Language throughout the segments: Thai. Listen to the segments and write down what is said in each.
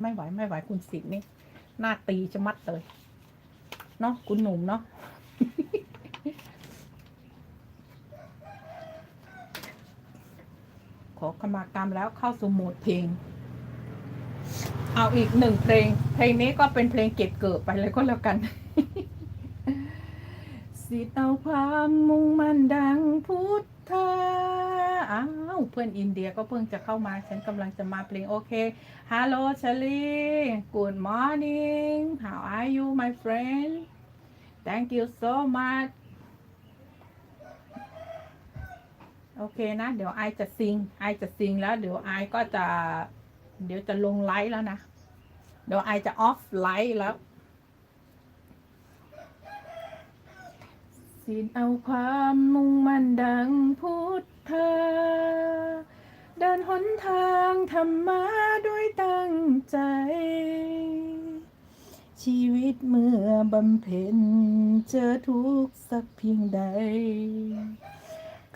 ไม่ไหวไม่ไหวคุณสิทธิ์นี่หน้าตีจะมัดเลย เนาะคุณหนุ่มเนาะขอขมากรรมแล้วเข้าสู่โหมดเพลง เอาอีกหนึ่งเพลง เพลงนี้ก็เป็นเพลงเก็บเกิดไปเลยก็แล้วกัน สิเอาความมุ่งมั่นดังพุทธา อ้าวเพื่อนอินเดียก็เพิ่งจะเข้ามาฉันกำลังจะมาเพลงโอเคฮัลโหลชลี good morning how are you my friend thank you so much โอเคนะ เดี๋ยวไอจะซิงไอจะซิงแล้ว เดี๋ยวไอก็จะ เดี๋ยวจะลงไลฟ์แล้วนะ เดี๋ยวไอจะออฟไลฟ์แล้ว สินเอาความมุ่งมั่นดังพุทธาเดินหนทางธรรมะด้วยตั้งใจ ชีวิตเมื่อบำเพ็ญเจอทุกสักเพียงใด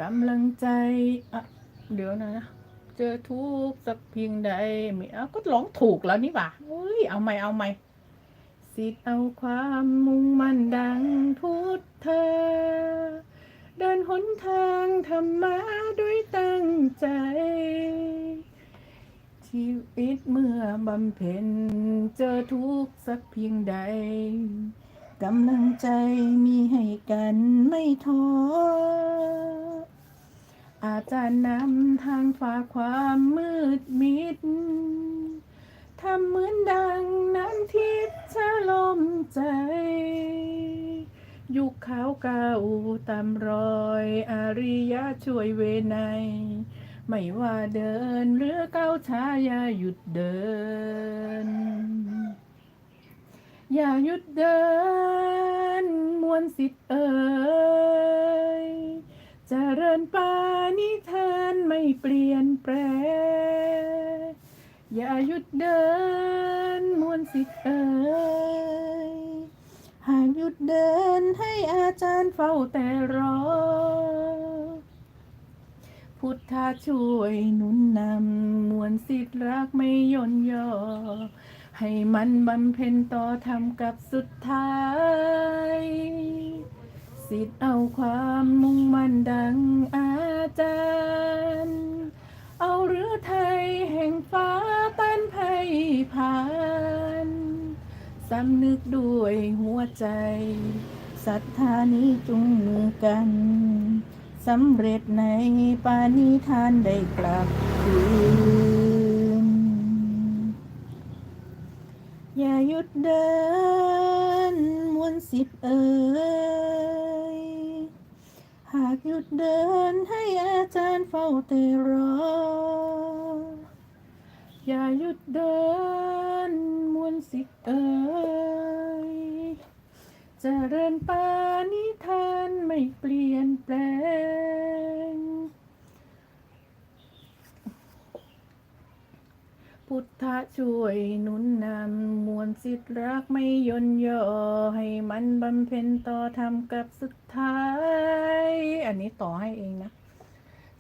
กำลังใจอะเดี๋ยวนะ เจอทุกสักเพียงใดไม่เอาก็ร้องถูกแล้วนี่หว่าเฮ้ยเอาไหมเอาไหม สิทธิ์เอาความมุ่งมั่นดังพุทธาเดินหนทางธรรมะด้วยตั้งใจ ชีวิตเมื่อบำเพ็ญเจอทุกข์สักเพียงใดกำลังใจมีให้กันไม่ท้ออาจารย์นำทางฝ่าความมืดมิดทำเหมือนดังน้ำทิ พย์ชะลมใจ ยุคขาวเก่าตามรอยอาริยะช่วยเวไนยไม่ว่าเดินหรือก้าวช้าอย่าหยุดเดิน อย่าหยุดเดิน มวลสิทธิ์เอ่ยจเจริญปานิทานไม่เปลี่ยนแปลง อย่าหยุดเดินมวลสิเอ่ยหากหยุดเดินให้อาจารย์เฝ้าแต่รอ พุทธาช่วยหนุนนำมวลสิทธิ์รักไม่ย่นย่อ ให้มันบำเพ็ญต่อทำกับสุดท้าย สิทธิ์เอาความมุ่งมั่นดังอาจารย์ เอาเรือไทย สำนึกด้วยหัวใจศรัทธานี้จุงมือกันสำเร็จในปานิทานได้กลับคืนอย่าหยุดเดินมวลสิทธิ์เอ่ยหากหยุดเดินให้อาจารย์เฝ้าแต่รอ อย่าหยุดเดิน สิทธิ์เอ่ยเจริญปานิทานไม่เปลี่ยนแปลง พุทธะช่วยหนุนนำมวลสิทธิรักไม่ย่นย่อให้มันบำเพ็ญต่อทำกับสุดท้าย อันนี้ต่อให้เองนะ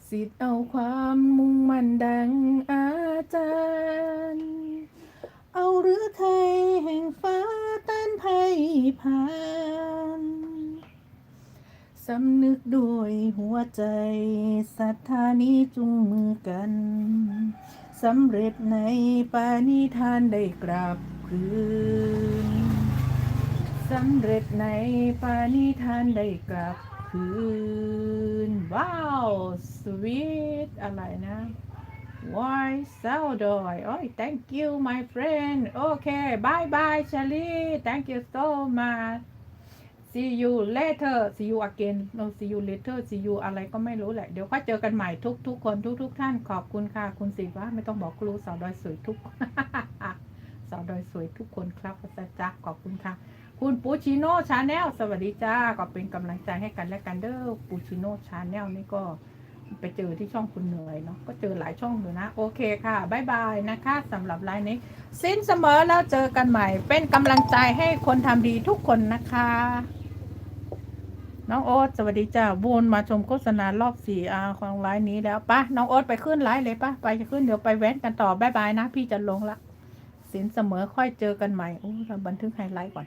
สิทธิ์เอาความมุ่งมั่นดังอาจารย์ เอาเรือไทยแห่งฟ้าต้านภัยผ่านสำนึกด้วยหัวใจศรัทธานี้จุงมือกันสำเร็จในปานิทานได้กลับคืนสำเร็จในปานิทานได้กลับคืน ว้าว สวีทอะไรนะ Why so doy โอ้ย thank you my friend โอเค bye bye Charlie thank you so much see you later see you again no see you later see you อะไรก็ไม่รู้แหละ เดี๋ยวค่อยเจอกันใหม่ทุกทุกคนทุกทุกท่าน ขอบคุณค่ะ คุณสิว่าไม่ต้องบอกครูสาวดอยสวยทุกสาวดอยสวยทุกคนครับพระจ้าขอบคุณค่ะ คุณปูชิโน่ชาแนลสวัสดีจ้า ก็เป็นกำลังใจให้กันและกันเด้อ ปูชิโน่ชาแนลนี่ก็ ไปเจอที่ช่องคุณเหนื่อยเนาะก็เจอหลายช่องอยู่นะ โอเคค่ะบายบายนะคะสำหรับไลน์นี้ สิ้นเสมอแล้วเจอกันใหม่ เป็นกำลังใจให้คนทำดีทุกคนนะคะ น้องโอ๊ตสวัสดีจ้าวนมาชมโฆษณารอบสี่อาของไลน์นี้แล้วปะน้องโอ๊ตไปขึ้นไลน์เลยปะไปจะขึ้นเดี๋ยวไปแว้นกันต่อบายบายนะ พี่จะลงละ สินเสมอค่อยเจอกันใหม่โอ้เราบันทึกไฮไลท์ก่อน